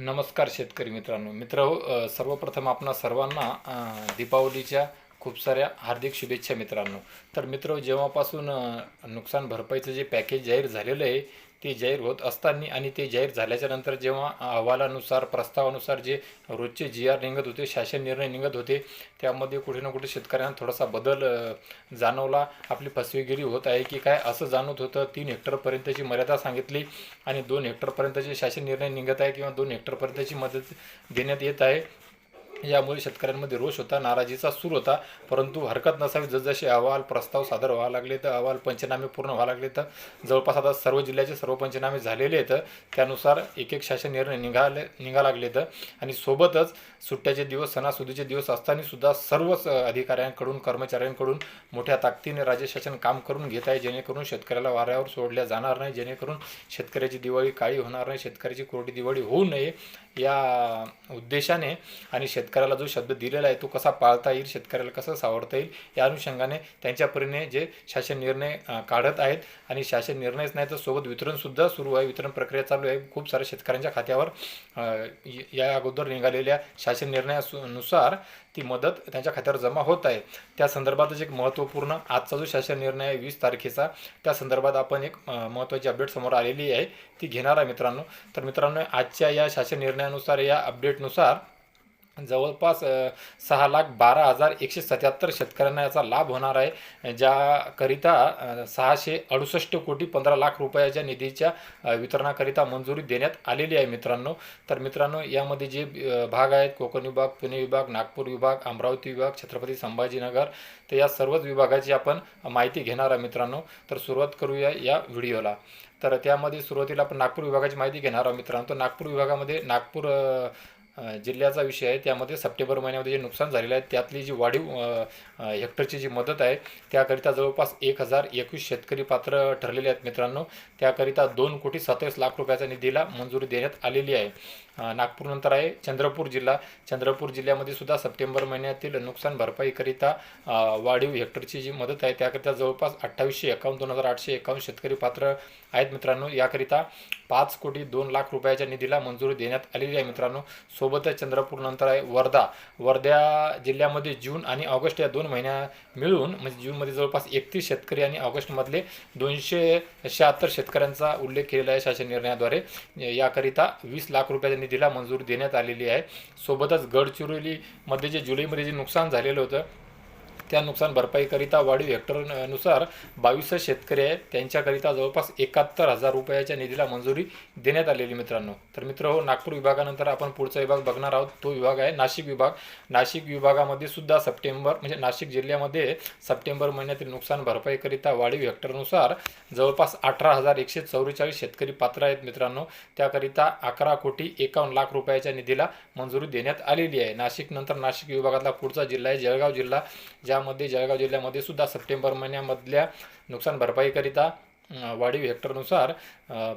नमस्कार शेतकरी मित्रांनो. मित्र सर्वप्रथम आपणा सर्वांना दीपावलीच्या खूप साऱ्या हार्दिक शुभेच्छा मित्रांनो. तर मित्र जेव्हापासून नुकसान भरपाईचं जे पॅकेज जाहीर झालेलं आहे ते जाहीर होत असताना आणि ते जाहीर झाल्याच्यानंतर जेव्हा अहवालानुसार प्रस्तावानुसार जे रोजचे जी आर निघत होते शासन निर्णय निघत होते त्यामध्ये कुठे ना कुठे शेतकऱ्यांना थोडासा बदल जाणवला. आपली फसवेगिरी होत आहे की काय असं जाणवत होतं. तीन हेक्टरपर्यंतची मर्यादा सांगितली आणि दोन हेक्टरपर्यंतचे शासन निर्णय निघत आहे किंवा दोन हेक्टरपर्यंतची मदत देण्यात येत आहे. यामुळे शेतकऱ्यांमध्ये रोष होता नाराजीचा सूर होता. परंतु हरकत नसावी जसजसे अहवाल प्रस्ताव सादर व्हावा लागले तर अहवाल पंचनामे पूर्ण व्हावं लागले तर जवळपास आता सर्व जिल्ह्याचे सर्व पंचनामे झालेले आहेत. त्यानुसार एक एक शासन निर्णय निघाले निघा लागले तर आणि सोबतच सुट्ट्याचे दिवस सणासुदीचे दिवस असताना सुद्धा सर्वच अधिकाऱ्यांकडून कर्मचाऱ्यांकडून मोठ्या ताकदीने राज्य शासन काम करून घेत आहे. जेणेकरून शेतकऱ्याला वाऱ्यावर सोडल्या जाणार नाही. जेणेकरून शेतकऱ्याची दिवाळी काळी होणार नाही. शेतकऱ्याची कोरडी दिवाळी होऊ नये या उद्देशाने आणि शेत शेतकऱ्याला जो शब्द दिलेला आहे तो कसा पाळता येईल शेतकऱ्याला कसं सावरता येईल या अनुषंगाने त्यांच्या परीने जे शासन निर्णय काढत आहेत आणि शासन निर्णयच नाही तर सोबत वितरणसुद्धा सुरू आहे. वितरण प्रक्रिया चालू आहे. खूप साऱ्या शेतकऱ्यांच्या खात्यावर या अगोदर निघालेल्या शासन निर्णयानुसार ती मदत त्यांच्या खात्यावर जमा होत आहे. त्या संदर्भातच एक महत्त्वपूर्ण आजचा जो शासन निर्णय आहे वीस तारखेचा त्या संदर्भात आपण एक महत्त्वाची अपडेट समोर आलेली आहे. ती घेणार आहे मित्रांनो. तर मित्रांनो आजच्या या शासन निर्णयानुसार या अपडेटनुसार जवळपास सहा लाख बारा हजार एकशे सत्याहत्तर शेतकऱ्यांना याचा लाभ होणार आहे ज्याकरिता सहाशे अडुसष्ट कोटी पंधरा लाख रुपयाच्या निधीच्या वितरणाकरिता मंजुरी देण्यात आलेली आहे मित्रांनो. तर मित्रांनो यामध्ये जे भाग आहेत कोकण विभाग पुणे विभाग नागपूर विभाग अमरावती विभाग छत्रपती संभाजीनगर तर या सर्वच विभागाची आपण माहिती घेणार आहे मित्रांनो. तर सुरुवात करूया या व्हिडिओला. तर त्यामध्ये सुरुवातीला आपण नागपूर विभागाची माहिती घेणार आहोत मित्रांनो. तर नागपूर विभागामध्ये नागपूर जिल्ह्याचा विषय आहे. त्यामध्ये सप्टेंबर महिन्यामध्ये जे नुकसान झालेलं आहे त्यातली जी वाढीव हेक्टरची जी मदत आहे त्याकरिता जवळपास एक हजार एकवीस शेतकरी पात्र ठरलेले आहेत मित्रांनो. त्याकरिता दोन कोटी सत्तावीस लाख रुपयाचा निधीला मंजुरी देण्यात आलेली आहे. नागपूरनंतर आहे. चंद्रपूर जिल्हा. चंद्रपूर जिल्ह्यामध्ये सुद्धा सप्टेंबर महिन्यातील नुकसान भरपाईकरिता वाढीव हेक्टरची जी मदत आहे त्याकरिता जवळपास अठ्ठावीसशे एकावन्न दोन हजार आठशे एकावन्न शेतकरी पात्र आहेत मित्रांनो. याकरिता पाच कोटी दोन लाख रुपयाच्या निधीला मंजुरी देण्यात आलेली आहे मित्रांनो. सोबतच चंद्रपूरनंतर आहे वर्धा. वर्धा जिल्ह्यामध्ये जून आणि ऑगस्ट या दोन महिन्या मिळून म्हणजे जूनमध्ये जवळपास एकतीस शेतकरी आणि ऑगस्टमधले दोनशे शहात्तर शेतकऱ्यांचा उल्लेख केलेला आहे शासन निर्णयाद्वारे. याकरिता वीस लाख रुपयाच्या निधीला मंजूर देण्यात आलेली आहे. सोबतच गडचिरोलीमध्ये जे जुलैमध्ये जे नुकसान झालेलं होतं त्या नुकसान भरपाईकरिता वाढीव हेक्टरनुसार बावीस शेतकरी आहेत. त्यांच्याकरिता जवळपास एकाहत्तर हजार रुपयाच्या निधीला मंजुरी देण्यात आलेली मित्रांनो. तर मित्र हो नागपूर विभागानंतर आपण पुढचा विभाग बघणार आहोत. तो विभाग आहे नाशिक विभाग. नाशिक विभागामध्ये सुद्धा सप्टेंबर म्हणजे नाशिक जिल्ह्यामध्ये सप्टेंबर महिन्यातील नुकसान भरपाईकरिता वाढीव हेक्टरनुसार जवळपास अठरा हजार एकशे चौवेचाळीस शेतकरी पात्र आहेत मित्रांनो. त्याकरिता अकरा कोटी एकावन्न लाख रुपयाच्या निधीला मंजुरी देण्यात आलेली आहे. नाशिक नंतर नाशिक विभागातला पुढचा जिल्हा आहे. जळगाव जिल्हा ज्या जिल्ह्यामध्ये जळगाव जिल्ह्यामध्ये सुद्धा सप्टेंबर महिन्यामधल्या नुकसान भरपाईकरिता वाढीव हेक्टरनुसार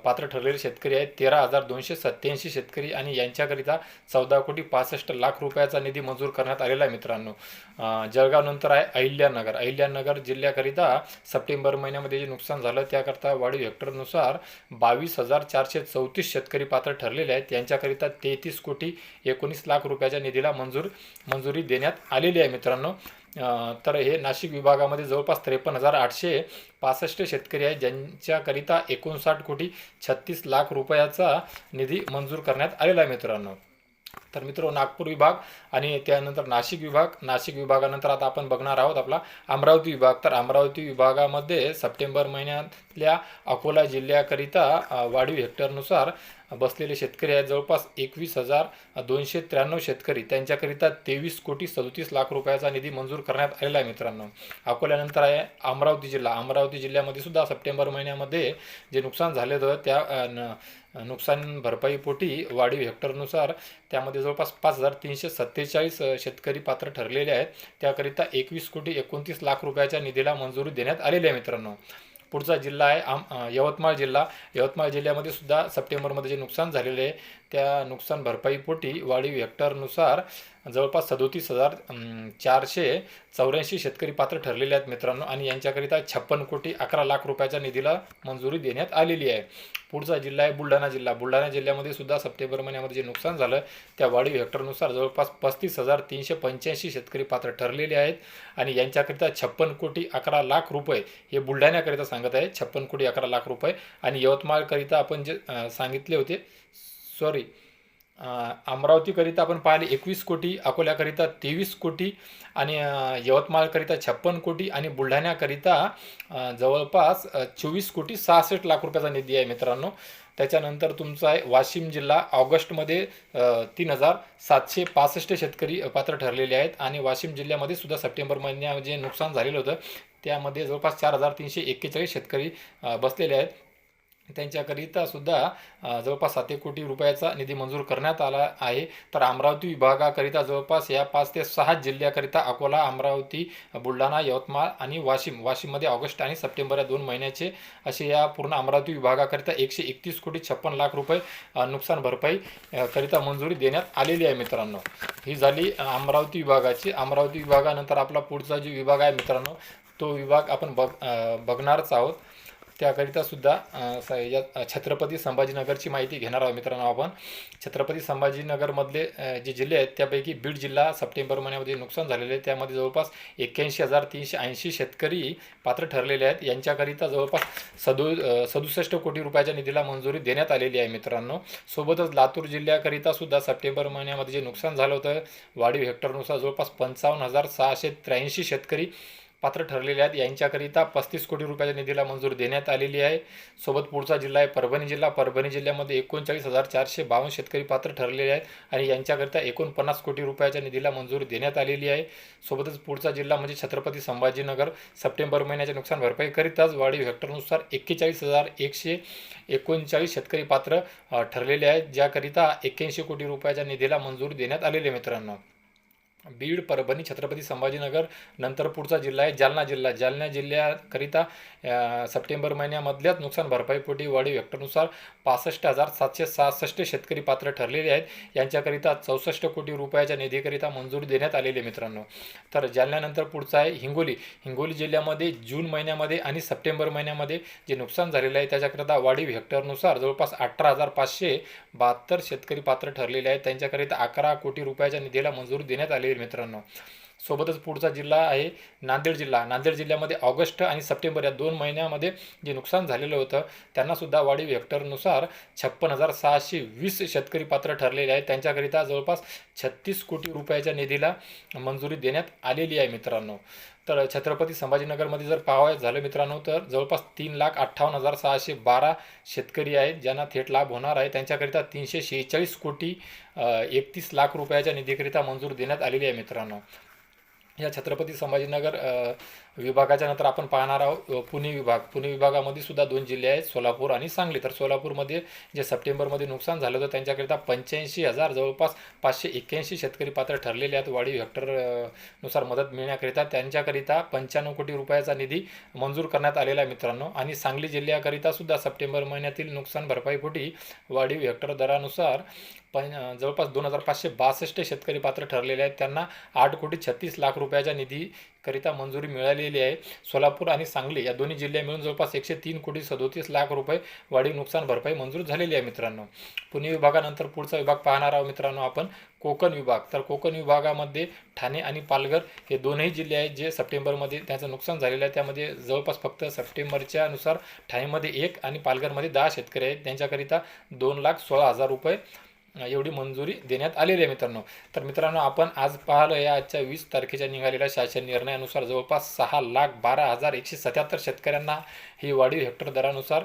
पात्र ठरलेले शेतकरी आहेत. तेरा हजार दोनशे सत्त्याऐंशी शेतकरी आणि यांच्याकरिता चौदा कोटी पासष्ट लाख रुपयाचा निधी मंजूर करण्यात आलेला आहे मित्रांनो. जळगावनंतर जळगाव नंतर आहे अहिल्यानगर. अहिल्यानगर जिल्ह्याकरिता सप्टेंबर महिन्यामध्ये जे नुकसान झालं त्याकरता वाढीव हेक्टरनुसार बावीस हजार चारशे चौतीस शेतकरी पात्र ठरलेले आहेत. त्यांच्याकरिता तेहतीस कोटी एकोणीस लाख रुपयाच्या निधीला मंजूर मंजुरी देण्यात आलेली आहे मित्रांनो. तर हे नाशिक विभागामध्ये जवळपास त्रेपन्न हजार आठशे पासष्ट शेतकरी आहेत ज्यांच्याकरिता एकोणसाठ कोटी छत्तीस लाख रुपयाचा निधी मंजूर करण्यात आलेला आहे मित्रांनो. तर मित्र नागपूर विभाग आणि त्यानंतर नाशिक विभाग नाशिक विभागानंतर आता आपण बघणार आहोत आपला अमरावती विभाग. तर अमरावती विभागामध्ये सप्टेंबर महिन्यातल्या अकोला जिल्ह्याकरिता वाढीव हेक्टरनुसार बसलेले शेतकरी आहेत. जवळपास एकवीस हजार दोनशे त्र्याण्णव शेतकरी त्यांच्याकरिता तेवीस कोटी सदोतीस लाख रुपयाचा निधी मंजूर करण्यात आलेला आहे मित्रांनो. अकोल्यानंतर आहे अमरावती जिल्हा. अमरावती जिल्ह्यामध्ये सुद्धा सप्टेंबर महिन्यामध्ये जे नुकसान झालेलं होतं त्या न- नुकसान भरपाईपोटी वाढीव हेक्टरनुसार त्यामध्ये जवळपास पाच हजार तीनशे सत्तेचाळीस शेतकरी पात्र ठरलेले आहेत. त्याकरिता एकवीस कोटी एकोणतीस लाख रुपयाच्या निधीला मंजुरी देण्यात आलेली आहे मित्रांनो. पुढचा जिल्हा आहे आम यवतमाळ जिल्हा. यवतमाळ जिल्ह्यामध्ये सुद्धा सप्टेंबरमध्ये जे नुकसान झालेले आहे त्या नुकसान भरपाईपोटी वाढीव हेक्टरनुसार जवळपास सदोतीस हजार चारशे चौऱ्याऐंशी शेतकरी पात्र ठरलेले आहेत मित्रांनो. आणि यांच्याकरिता छप्पन कोटी अकरा लाख रुपयाच्या निधीला मंजुरी देण्यात आलेली आहे. पुढचा जिल्हा आहे बुलढाणा जिल्हा. बुलढाणा जिल्ह्यामध्ये सुद्धा सप्टेंबर महिन्यामध्ये जे नुकसान झालं त्या वाढीव हेक्टरनुसार जवळपास पस्तीस हजार तीनशे पंच्याऐंशी शेतकरी पात्र ठरलेले आहेत. आणि यांच्याकरिता छप्पन कोटी अकरा लाख रुपये हे बुलढाण्याकरिता सांगत आहे. छप्पन कोटी अकरा लाख रुपये. आणि यवतमाळकरिता आपण जे सांगितले होते सॉरी अमरावतीकरिता आपण पाहिले एकवीस कोटी अकोल्याकरिता तेवीस कोटी आणि यवतमाळकरिता छप्पन कोटी आणि बुलढाण्याकरिता जवळपास चोवीस कोटी सहासष्ट लाख रुपयाचा निधी आहे मित्रांनो. त्याच्यानंतर तुमचा आहे वाशिम जिल्हा ऑगस्टमध्ये तीन हजार सातशे पासष्ट शेतकरी पात्र ठरलेले आहेत आणि वाशिम जिल्ह्यामध्ये सुद्धा सप्टेंबर महिन्या जे नुकसान झालेलं होतं त्यामध्ये जवळपास चार हजार तीनशे एक्केचाळीस शेतकरी बसलेले आहेत. त्यांच्याकरिता सुद्धा जवळपास सात एक कोटी रुपयाचा निधी मंजूर करण्यात आला आहे. तर अमरावती विभागाकरिता जवळपास या पाच ते सहा जिल्ह्याकरिता अकोला अमरावती बुलढाणा यवतमाळ आणि वाशिम वाशिममध्ये ऑगस्ट आणि सप्टेंबर या दोन महिन्याचे असे या पूर्ण अमरावती विभागाकरिता एकशे एकतीस कोटी छप्पन लाख रुपये नुकसान भरपाई करिता मंजुरी देण्यात आलेली आहे मित्रांनो. ही झाली अमरावती विभागाची. अमरावती विभागानंतर आपला पुढचा जो विभाग आहे मित्रांनो तो विभाग आपण बघ बघणारच आहोत. त्याकरिता सुद्धा स- या छत्रपती संभाजीनगरची माहिती घेणार आहोत मित्रांनो आपण. छत्रपती संभाजीनगरमधले जे जिल्हे आहेत त्यापैकी बीड जिल्हा सप्टेंबर महिन्यामध्ये नुकसान झालेले आहे. त्यामध्ये जवळपास एक्क्याऐंशी हजार तीनशे ऐंशी शेतकरी पात्र ठरलेले आहेत. यांच्याकरिता जवळपास सदु सदुसष्ट कोटी रुपयाच्या निधीला मंजुरी देण्यात आलेली आहे मित्रांनो. सोबतच लातूर जिल्ह्याकरिता सुद्धा सप्टेंबर महिन्यामध्ये जे नुकसान झालं होतं वाढीव हेक्टरनुसार जवळपास पंचावन्न हजार सहाशे त्र्याऐंशी शेतकरी पात्र ठरलेले आहेत. यांच्याकरिता पस्तीस कोटी रुपयाच्या निधीला मंजूर देण्यात आलेली आहे. सोबत पुढचा जिल्हा आहे परभणी जिल्हा. परभणी जिल्ह्यामध्ये एकोणचाळीस हजार चारशे बावन्न शेतकरी पात्र ठरलेले आहेत आणि यांच्याकरिता एकोणपन्नास कोटी रुपयाच्या निधीला मंजूर देण्यात आलेली आहे. सोबतच पुढचा जिल्हा म्हणजे छत्रपती संभाजीनगर. सप्टेंबर महिन्याच्या नुकसान भरपाईकरिताच वाढीव हेक्टरनुसार एक्केचाळीस हजार एकशे एकोणचाळीस शेतकरी पात्र ठरलेले आहेत. ज्याकरिता एक्क्याऐंशी कोटी रुपयाच्या निधीला मंजूर देण्यात आलेले आहे मित्रांनो. बीड परभणी छत्रपती संभाजीनगर नंतर पुढचा जिल्हा आहे जालना जिल्हा. जालना जिल्ह्याकरिता सप्टेंबर महिन्यामधल्याच नुकसान भरपाईपोटी वाढीव हेक्टरनुसार पासष्ट हजार सातशे सहासष्ट शेतकरी पात्र ठरलेले आहेत. यांच्याकरिता चौसष्ट कोटी रुपयाच्या निधीकरिता मंजुरी देण्यात आलेली आहे मित्रांनो. तर जालन्यानंतर पुढचा आहे हिंगोली. हिंगोली जिल्ह्यामध्ये जून महिन्यामध्ये आणि सप्टेंबर महिन्यामध्ये जे नुकसान झालेलं आहे त्याच्याकरिता वाढीव हेक्टरनुसार जवळपास अठरा हजार पाचशे बहात्तर शेतकरी पात्र ठरलेले आहेत. त्यांच्याकरिता अकरा कोटी रुपयाच्या निधीला मंजुरी देण्यात आलेली मित्रांनो सोबतच पुढचा जिल्हा आहे नांदेड जिल्हा. नांदेड जिल्ह्यामध्ये ऑगस्ट आणि सप्टेंबर या दोन महिन्यामध्ये जे नुकसान झालेलं होतं त्यांनासुद्धा वाढीव हेक्टरनुसार छप्पन हजार सहाशे वीस शेतकरी पात्र ठरलेले आहेत. त्यांच्याकरिता जवळपास छत्तीस कोटी रुपयाच्या निधीला मंजुरी देण्यात आलेली आहे मित्रांनो. तर छत्रपती संभाजीनगरमध्ये जर पाहावं झालं मित्रांनो तर जवळपास तीन लाख अठ्ठावन्न हजार सहाशे बारा शेतकरी आहेत ज्यांना थेट लाभ होणार आहे. त्यांच्याकरिता तीनशे शेहेचाळीस कोटी एकतीस लाख रुपयाच्या निधीकरिता मंजूर देण्यात आलेली आहे मित्रांनो. या छत्रपती संभाजीनगर विभागाच्या नंतर आपण पाहणार आहोत पुणे विभाग. पुणे विभागामध्ये सुद्धा दोन जिल्हे आहेत सोलापूर आणि सांगली. तर सोलापूरमध्ये जे सप्टेंबरमध्ये नुकसान झालं होतं त्यांच्याकरिता पंच्याऐंशी हजार जवळपास पाचशे एक्क्याऐंशी शेतकरी पात्र ठरलेले आहेत. वाढीव हेक्टरनुसार मदत मिळण्याकरिता त्यांच्याकरिता पंच्याण्णव कोटी रुपयाचा निधी मंजूर करण्यात आलेला आहे मित्रांनो. आणि सांगली जिल्ह्याकरिता सुद्धा सप्टेंबर महिन्यातील नुकसान भरपाईपोटी वाढीव हेक्टर दरानुसार पण जवळपास दोन हजार पाचशे बासष्ट शेतकरी पात्र ठरलेले आहेत. त्यांना आठ कोटी छत्तीस लाख रुपयाच्या करिता मंजुरी मिळालेली आहे. सोलापूर आणि सांगली या दोन्ही जिल्ह्या मिळून जवळपास एकशे तीन कोटी सदोतीस लाख रुपये वाढीव नुकसान भरपाई मंजूर झालेली आहे मित्रांनो. पुणे विभागानंतर पुढचा विभाग पाहणार आहोत मित्रांनो आपण. कोकण विभाग. तर कोकण विभागामध्ये ठाणे आणि पालघर हे दोनही जिल्हे आहेत जे सप्टेंबरमध्ये त्याचं नुकसान झालेलं आहे. त्यामध्ये जवळपास फक्त सप्टेंबरच्या नुसार ठाणेमध्ये एक आणि पालघरमध्ये दहा शेतकरी आहेत. त्यांच्याकरिता दोन लाख सोळा हजार रुपये एवढी मंजुरी देण्यात आलेली आहे मित्रांनो. तर मित्रांनो आपण आज पाहिलं या आजच्या वीस तारखेच्या निघालेल्या शासन निर्णयानुसार जवळपास सहा लाख बारा हजार एकशे सत्याहत्तर शेतकऱ्यांना ही वाढीव हेक्टर दरानुसार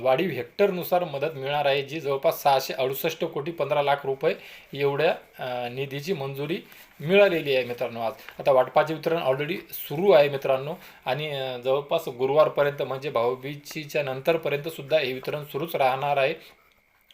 वाढीव हेक्टरनुसार मदत मिळणार आहे जी जवळपास सहाशे अडुसष्ट कोटी पंधरा लाख रुपये एवढ्या निधीची मंजुरी मिळालेली आहे मित्रांनो आज. आता वाटपाचे वितरण ऑलरेडी सुरू आहे मित्रांनो आणि जवळपास गुरुवारपर्यंत म्हणजे भाऊबीजीच्या नंतरपर्यंत सुद्धा हे वितरण सुरूच राहणार आहे.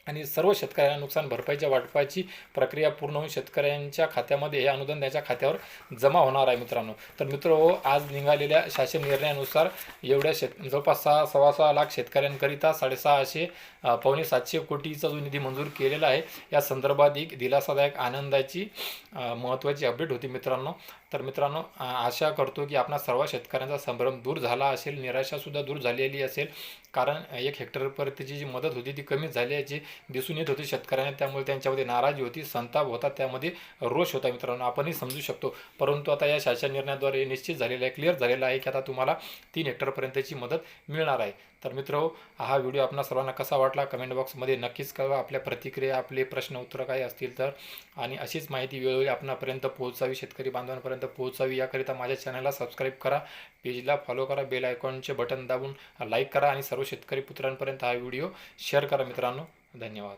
आणि सर्व शेतकऱ्यांना नुकसान भरपाईच्या वाटपाची प्रक्रिया पूर्ण होऊन शेतकऱ्यांच्या खात्यामध्ये हे अनुदान त्यांच्या खात्यावर जमा होणार आहे मित्रांनो. तर मित्र हो, आज निघालेल्या शासन निर्णयानुसार एवढ्या शेत जवळपास सहा सव्वा सहा लाख शेतकऱ्यांकरिता साडेसहाशे पावणे सातशे कोटीचा जो निधी मंजूर केलेला आहे या संदर्भात एक दिलासादायक आनंदाची महत्त्वाची अपडेट होती मित्रांनो. तर मित्रांनो आशा करतो की आपणा सर्व शेतकऱ्यांचा संभ्रम दूर झाला असेल निराशासुद्धा दूर झालेली असेल. कारण एक हेक्टरपर्यंतची जी मदत होती ती कमी झाल्याची दिसून येत होती शेतकऱ्यांना. त्यामुळे त्यांच्यामध्ये नाराजी होती संताप होता त्यामध्ये रोष होता मित्रांनो. आपणही समजू शकतो. परंतु आता या शासन निर्णयाद्वारे निश्चित झालेलं आहे क्लिअर झालेलं आहे की आता तुम्हाला तीन हेक्टरपर्यंतची मदत मिळणार आहे. तर मित्र हा व्हिडिओ आपणा सर्वांना कसा वाटला? कमेंट बॉक्समध्ये नक्कीच कळवा. आपल्या प्रतिक्रिया आपले प्रश्न उत्तरं काही असतील तर. आणि अशीच माहिती वेळोवेळी आपणापर्यंत पोहोचावी शेतकरी बांधवांपर्यंत पोहोचावी. याकरिता माझ्या चॅनलला सबस्क्राईब करा. पेजला फॉलो करा. बेल आयकॉनचे बटन दाबून लाईक करा. आणि सर्व शेतकरी पुत्रांपर्यंत हा व्हिडिओ शेअर करा मित्रांनो. धन्यवाद.